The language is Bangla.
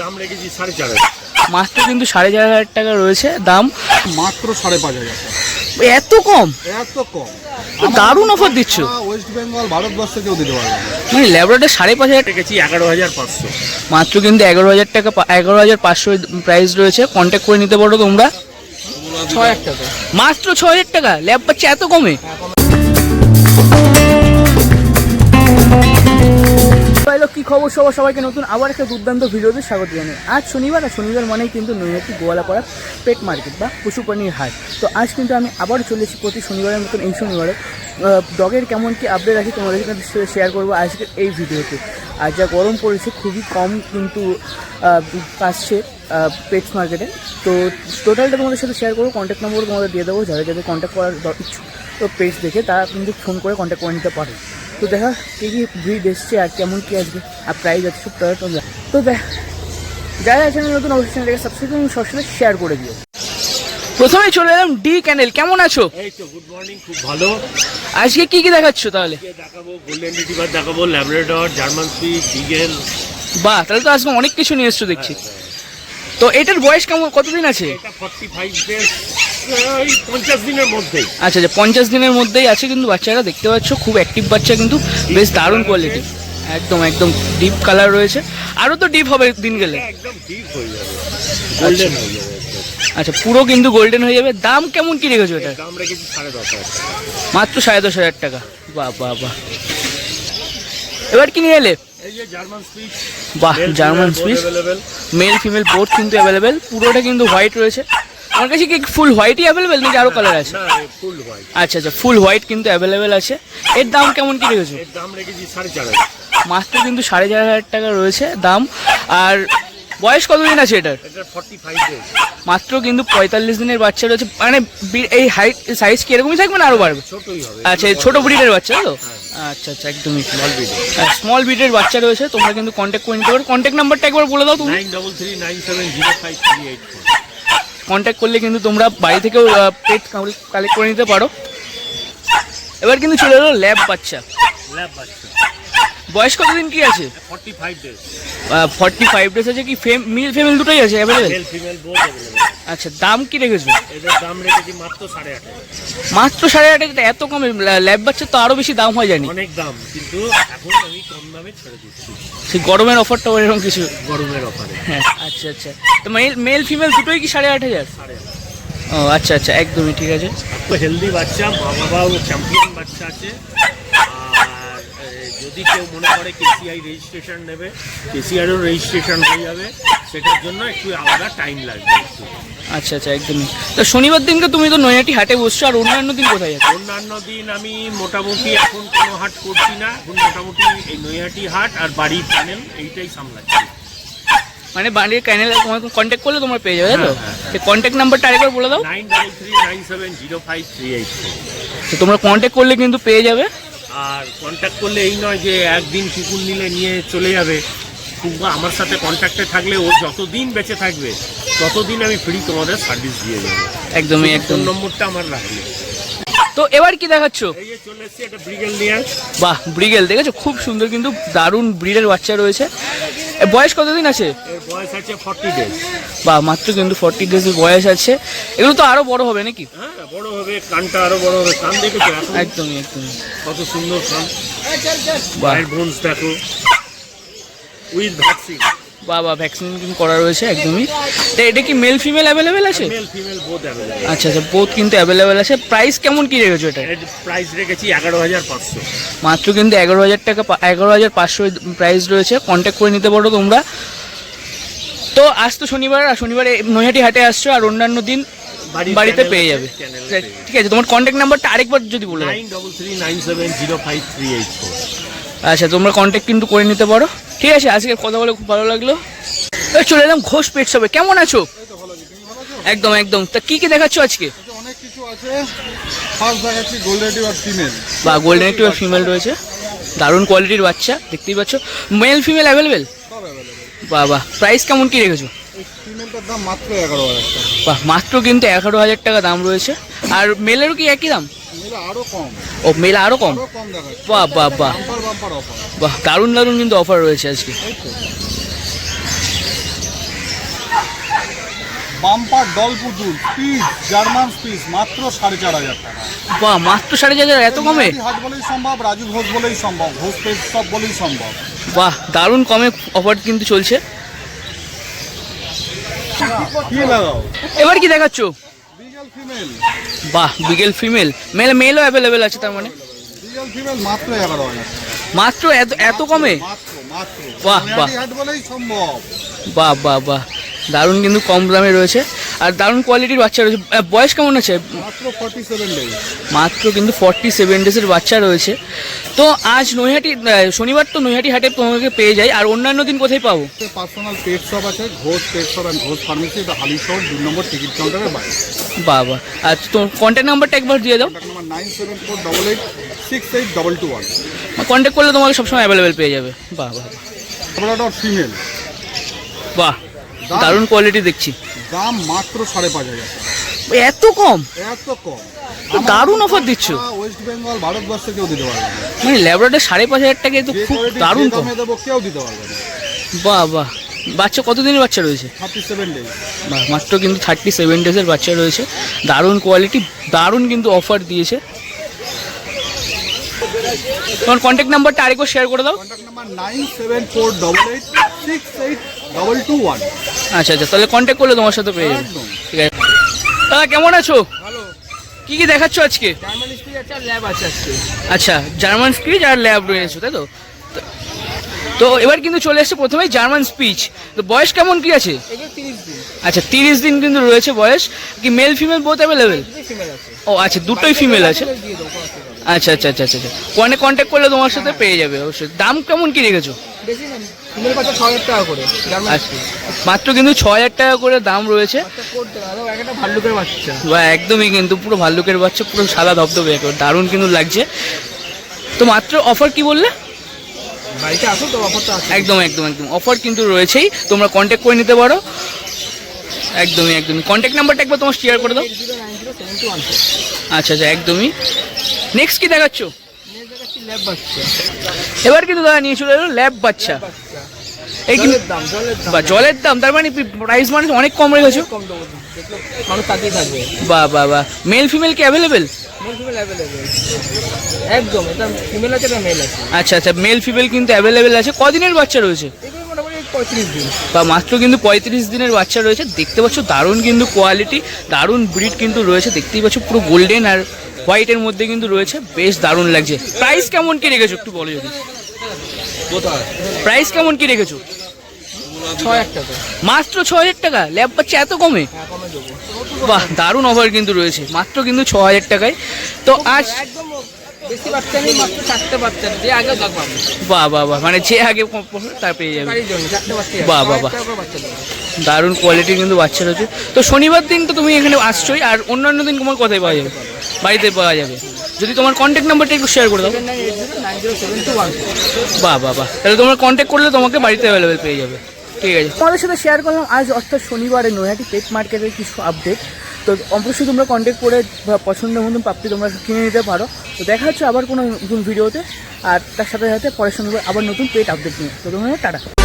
দাম রেখেছি সাড়ে চার হাজার মাত্র কিন্তু সাড়ে চার হাজার টাকা রয়েছে দাম মাত্র সাড়ে পাঁচ হাজার টাকা। এত কম? এত কম। দারুণ অফার দিচ্ছ। ওয়েস্ট বেঙ্গল ভারতবর্ষ কেউ দিতে পারবে মানে ল্যাবরেটরি সাড়ে পাঁচ হাজার রেখেছি এগারো হাজার পাঁচশো। মাত্র কিন্তু এগারো হাজার টাকা এগারো হাজার পাঁচশো প্রাইস রয়েছে। কন্ট্যাক্ট করে নিতে পারো তোমরা। ছয় এক টাকা। মাত্র ছ হাজার টাকা? ল্যাব পাচ্ছে এত কমে খবর সবার সবাইকে নতুন আবার একটা দুর্দান্ত ভিডিওতে স্বাগত জানাই। আজ শনিবার, আর শনিবার মানেই কিন্তু নৈহাটি গোয়ালাপাড়া পেট মার্কেট বা পশু প্রাণীর হাট। তো আজ কিন্তু আমি আবার চলেছি প্রতি শনিবারের মতন এই শনিবারে। ডগের কেমন কি আপডেট আছে তোমাদের সাথে শেয়ার করব আজকের এই ভিডিওতে। আর যা গরম পড়েছে, খুবই কম কিন্তু পাচ্ছে পেটস মার্কেটে তো টোটালটা তোমাদের সাথে শেয়ার করব কন্ট্যাক্ট নম্বর তোমাদের দিয়ে দেবো যারা যাদের কন্ট্যাক্ট করার ইচ্ছুক, তো পেজ দেখে তারা কিন্তু ফোন করে কন্ট্যাক্ট করে নিতে পারে তো দেখা কী কী ব্রিড এসছে আর কেমন কী আসবে আর প্রাইস আছে সব তারা তোমরা তো দেখ যারা আছেন নতুন অবশ্যই চ্যানেলটাকে সাবস্ক্রাইব এবং সবসময় শেয়ার করে দিও। প্রথমে চলে এলাম ডি ক্যানেল কেমন আছো? এই তো গুড মর্নিং খুব ভালো। আজকে কি কি দেখাচ্ছ তাহলে? দেখাবো গোল্ডেন রিটিভার দেখাবো ল্যাবরেটর জার্মান সুইট বিগেল বাহ তাহলে তো আজকে অনেক কিছু নিয়ে এসছো দেখছি। তো এটার বয়স কেমন কতদিন আছে? এটা ফর্টি ফাইভ ডেজ পঞ্চাশ দিনের মধ্যেই। আচ্ছা আচ্ছা পঞ্চাশ দিনের মধ্যেই আছে কিন্তু বাচ্চারা দেখতে পাচ্ছ খুব অ্যাক্টিভ বাচ্চা কিন্তু বেশ দারুণ কোয়ালিটি একদম একদম ডিপ কালার রয়েছে। আরও তো ডিপ হবে দিন গেলে। একদম ডিপ হয়ে যাবে। গোল্ডেন হয়ে যাবে আচ্ছা পুরো কিন্তু গোল্ডেন হয়ে যাবে। দাম কেমন কি রেখেছো এটা? দাম রেখেছি সাড়ে দশ হাজার মাত্র সাড়ে দশ হাজার টাকা। বাহ বাহ বাহ। এবার কি নিয়ে এলে? বাহ German Swiss male female both কিন্তু অ্যাভেলেবেল পুরোটা কিন্তু হোয়াইট রয়েছে। আমার কাছে কি ফুল হোয়াইটই অ্যাভেলেবেল নাকি আরও কালার আছে? ফুল হোয়াইট আচ্ছা আচ্ছা ফুল হোয়াইট কিন্তু অ্যাভেলেবেল আছে। এর দাম কেমন কি রেখেছো? এর দাম রেখেছি সাড়ে চার হাজার। মাত্র কিন্তু সাড়ে চার হাজার টাকা রয়েছে দাম। আর বয়স কতদিন আছে এটার? মাত্র কিন্তু পঁয়তাল্লিশ দিনের বাচ্চা রয়েছে। মানে এই হাইট সাইজ কি এরকমই থাকবে না আরও বাড়বে? ছোটই হবে। আচ্ছা ছোট ব্রিডের বাচ্চা তো? আচ্ছা আচ্ছা একদমই। স্মল বিডে স্মল ব্রিডের বাচ্চা রয়েছে। তোমরা কিন্তু কন্ট্যাক্ট করে নিতে পারো। কন্ট্যাক্ট নাম্বারটা একবার বলে দাও তুমি। Nine double three nine seven zero five three eight contact করলে কিন্তু তোমরা বাড়ি থেকেও পেট কালেক্ট করে নিতে পারো। এবার কিন্তু চলে এলো ল্যাব বাচ্চা। ল্যাব বাচ্চা। বয়স কতদিন কি আছে? Forty five days forty five days আছে কি? ফেম মিল ফেমেল দুটোই আছে অ্যাভেলেবেল ফিমেল বোথ আচ্ছা দাম কি রেখেছো? এদের দাম রেখেছি মাত্র সাড়ে আট। মাত্র সাড়ে আট হাজার এত কমে ল্যাব বাচ্চা তো আরও বেশি দাম হয় জানি। অনেক দাম কিন্তু এখন আমি কম দামে ছেড়ে দিচ্ছি। সেই গরমের অফারটা এরকম কিছু? গরমের অফারে হ্যাঁ আচ্ছা আচ্ছা। তো মেল মেল ফিমেল দুটোই কি সাড়ে আট হাজার? ও আচ্ছা আচ্ছা একদমই ঠিক আছে। হেলদি বাচ্চা মা বাবাও চ্যাম্পিয়ন বাচ্চা আছে। যদি কেউ মনে করে কেসিআই রেজিস্ট্রেশন নেবে কেসিআরও রেজিস্ট্রেশন হয়ে যাবে। সেটার জন্য একটু আলাদা টাইম লাগবে একটু। আচ্ছা আচ্ছা একদমই। তো শনিবার দিনকে তুমি তো নৈহাটি হাটে বসছো আর অন্যান্য দিন কোথায় যাচ্ছ? অন্যান্য দিন আমি মোটামুটি এখন কোনো হাট করছি না। এখন মোটামুটি এই নৈহাটি হাট আর বাড়ির প্যানেল এইটাই সামলাচ্ছি। মানে বাড়ির ক্যানেল তোমার কন্ট্যাক্ট করলে তোমার পেয়ে যাবে তো? সেই কন্ট্যাক্ট নাম্বারটা আরেকবার বলে দাও। Nine double three nine seven zero five three eight তো তোমরা কন্ট্যাক্ট করলে কিন্তু পেয়ে যাবে। আর কন্ট্যাক্ট করলে এই নয় যে একদিন কুকুর নিলে নিয়ে চলে যাবে। কুকুর আমার সাথে কন্ট্যাক্টে থাকলে ও যতদিন বেঁচে থাকবে ততদিন আমি ফ্রি তোমাদের সার্ভিস দিয়ে যাব একদমই একদম নম্বরটা আমার রাখলে তো এবার কি দেখাচ্ছো? এই যে চলে এসেছি একটা ব্রিগেল নিয়ে। বাহ ব্রিগেল দেখেছ? খুব সুন্দর কিন্তু দারুণ ব্রিডের বাচ্চা রয়েছে। বয়স কতদিন আছে? বয়স আছে ফর্টি ডেজ বা মাত্র কিন্তু ফর্টি ডেজের বয়স আছে। এগুলো তো আরও বড় হবে নাকি? হ্যাঁ বড় হবে কানটা আরও বড় হবে কান দেখেছ একদমই একদমই। কত সুন্দর কান। দেখো। উইথ ভ্যাকসিন বা বা ভ্যাকসিন করা রয়েছে একদমই। তো এটা কি মেল ফিমেল অ্যাভেলেবেল আছে? মেল ফিমেল বোথ অ্যাভেলেবল আচ্ছা আচ্ছা বোথ কিন্তু অ্যাভেলেবেল আছে। প্রাইস কেমন কি রেখেছো এটা প্রাইস রেখেছি এগারো হাজার পাঁচশো। মাত্র কিন্তু এগারো হাজার টাকা এগারো হাজার পাঁচশো প্রাইস রয়েছে। কন্ট্যাক্ট করে নিতে পারো তোমরা। তো আজ তো শনিবার আর শনিবারে নৈহাটি হাটে আসছো আর অন্যান্য দিন বাড়িতে পেয়ে যাবে। ঠিক আছে তোমার কন্ট্যাক্ট নাম্বারটা আরেকবার যদি বলে nine double three nine seven zero five three eight four আচ্ছা তোমরা কন্ট্যাক্ট কিন্তু করে নিতে পারো। ঠিক আছে আজকে কথা বলে খুব ভালো লাগল। চলে এলাম ঘোষ পেট শপে কেমন আছো? একদম একদম। তা কি কি দেখাচ্ছ আজকে? অনেক কিছু আছে। ফার্স্ট দেখাচ্ছি গোল্ডেন ফিমেল বা গোল্ডেন একটু ফিমেল রয়েছে। দারুণ কোয়ালিটির বাচ্চা দেখতেই পাচ্ছ। মেল ফিমেল অ্যাভেলেবেল সব বাহ প্রাইস কেমন কি রেখেছো? দাম মাত্র এগারো হাজার টাকা। বাহ মাত্র কিন্তু এগারো হাজার টাকা দাম রয়েছে। আর মেলেরও কি একই দাম? আরও কম। ও মেল কম? আরও কম দেখাচ্ছে বাহ বাহ বাহ। বাম্পার বাম্পার অফার বাহ দারুণ দারুণ কিন্তু অফার রয়েছে আজকে। বাম্পার ডল পুতুল পিস জার্মান পিস মাত্র সাড়ে চার হাজার টাকা। বাহ মাত্র সাড়ে চার হাজার এত কমে? হাট বলেই সম্ভব রাজু ঘোষ বলেই সম্ভব ঘোষ পেট সব বলেই সম্ভব। বাহ দারুণ কমে অফার কিন্তু চলছে। কি লাগাও এবার কি দেখাচ্ছ? বাহ বিগেল ফিমেল। মেল মেলও অ্যাভেলেবেল আছে তার মানে? বিগেল ফিমেল মাত্র এগারো হাজার। মাত্র এত এত কমে? বাহ, বাহ। বাহ বাহ বাহ। দারুণ কিন্তু কম দামে রয়েছে। আর দারুণ কোয়ালিটির বাচ্চা রয়েছে। বয়স কেমন আছে? মাত্র কিন্তু ফর্টি সেভেন ডেজের বাচ্চা রয়েছে। তো আজ নৈহাটি শনিবার তো নৈহাটি হাটে তোমাকে পেয়ে যাই। আর অন্যান্য দিন কোথায় পাবো? পার্সোনাল পেট শপ আছে Ghosh pet shop and Ghosh pharmacy Halishahar দুই নম্বর টিকিট কাউন্টারের বাইরে বাহ বাহ আর তোমার কন্ট্যাক্ট নাম্বারটা একবার দিয়ে দাও। Contact nine seven four double eight six eight double two one contact করলে তোমাকে সবসময় অ্যাভেলেবেল পেয়ে যাবে। বাহ বাহ বাহ। ফিমেল বাহ দারুণ। কোয়ালিটি দেখছি। দাম মাত্র সাড়ে পাঁচ হাজার টাকা। এত কম? এত কম। তো দারুণ অফার দিচ্ছ। ওয়েস্ট বেঙ্গল ভারতবর্ষে কেউ দিতে পারবে না। মানে ল্যাবরেটরি সাড়ে পাঁচ হাজার টাকা তো খুব দারুণ কম। দেবো কেউ দিতে পারবে না। বাহ বাহ। বাচ্চা কতদিনের বাচ্চা রয়েছে? থার্টি সেভেন ডেজ বাহ মাত্র কিন্তু থার্টি সেভেন ডেজের বাচ্চা রয়েছে। দারুণ কোয়ালিটি দারুণ কিন্তু অফার দিয়েছে। তোমার কন্ট্যাক্ট নাম্বারটা আরেকও শেয়ার করে দাও। Contact number nine seven four double eight six eight double two one আচ্ছা আচ্ছা তাহলে কন্ট্যাক্ট করলে তোমার সাথে পেয়ে যাবে। ঠিক আছে। দাদা কেমন আছো? ভালো। কি কি দেখাচ্ছ আজকে? জার্মান স্পিড আর ল্যাব আছে আজকে। আচ্ছা জার্মান স্পিচ আর ল্যাব রয়েছে তাই তো? তো- এবার কিন্তু চলে এসছে প্রথমেই জার্মান স্পিচ তো বয়স কেমন কি আছে? আচ্ছা তিরিশ দিন কিন্তু রয়েছে বয়স। কি মেল ফিমেল বোথ অ্যাভেলেবেল ও আচ্ছা দুটোই ফিমেল আছে। আচ্ছা আচ্ছা আচ্ছা আচ্ছা ফোনে কন্ট্যাক্ট করলে তোমার সাথে পেয়ে যাবে অবশ্যই। দাম কেমন কি রেখেছো? আচ্ছা। মাত্র কিন্তু ছ হাজার টাকা করে দাম রয়েছে। বা একদমই কিন্তু পুরো ভাল্লুকের বাচ্চা পুরো সাদা ধবধবে দারুণ কিন্তু লাগছে। তো মাত্র অফার কি বললে? বাড়িতে আসো তো অফারটা আছে। একদম একদম একদম। অফার কিন্তু রয়েছেই। তোমরা কন্ট্যাক্ট করে নিতে পারো। একদমই একদমই। কন্ট্যাক্ট নাম্বারটা একবার তোমার শেয়ার করে দাও। আচ্ছা আচ্ছা একদমই। নেক্সট কি দেখাচ্ছ? এবার কিন্তু দাদা নিয়ে চলে এলো ল্যাব বাচ্চা। এই জলের দাম বা জলের দাম তার মানে প্রাইস মানে অনেক কম রেখেছো মানুষ থাকবে। বা বা বা। মেল ফিমেল কি অ্যাভেলেবেল একদম এটা ফিমেল আছে এটা মেল আছে। আচ্ছা আচ্ছা মেল ফিমেল কিন্তু অ্যাভেলেবেল আছে। কদিনের বাচ্চা রয়েছে? বা মাত্র কিন্তু পঁয়ত্রিশ দিনের বাচ্চা রয়েছে। দেখতে পাচ্ছ দারুণ কিন্তু কোয়ালিটি দারুণ ব্রিড কিন্তু রয়েছে। দেখতেই পাচ্ছ পুরো গোল্ডেন আর হোয়াইটের মধ্যে কিন্তু রয়েছে। বেশ দারুণ লাগছে। প্রাইস কেমন কি রেখেছো? একটু বলো যদি। প্রাইস কেমন কি রেখেছো? ছ হাজার টাকা। মাত্র ছ হাজার টাকা? ল্যাব বাচ্চা এত কমে? হ্যাঁ বাহ দারুণ অফার কিন্তু রয়েছে। মাত্র কিন্তু ছ হাজার টাকায়। তো আজ একদম বেশি বাচ্চা নেই মাত্র চারটে বাচ্চা দিয়ে আগে বাহ বাহ বাহ মানে যে আগে তার পেয়ে যাবে। বাহ, বাহ, বাহ। দারুণ কোয়ালিটি কিন্তু বাচ্চা রয়েছে। তো শনিবার দিন তো তুমি এখানে আসছোই আর অন্যান্য দিন তোমার কোথায় পাওয়া যাবে? বাড়িতে পাওয়া যাবে। যদি তোমার কন্ট্যাক্ট নাম্বারটা একটু শেয়ার করে দাও। বাহ বাহ বাহ। তাহলে তোমার কন্ট্যাক্ট করলে তোমাকে বাড়িতে অ্যাভেলেবেল পেয়ে যাবে। ঠিক আছে। তোমাদের সাথে শেয়ার করলাম, আজ অর্থাৎ শনিবারে নৈহাটি পেট মার্কেটের কিছু আপডেট তো অবশ্যই তোমরা কন্ট্যাক্ট করে পছন্দ মতন প্রাপ্তি তোমরা কিনে নিতে পারো। তো দেখা হচ্ছে আবার কোনো নতুন ভিডিওতে আর তার সাথে সাথে পরের সঙ্গে আবার নতুন পেট আপডেট নিয়ে। তো তোমরা টাটা।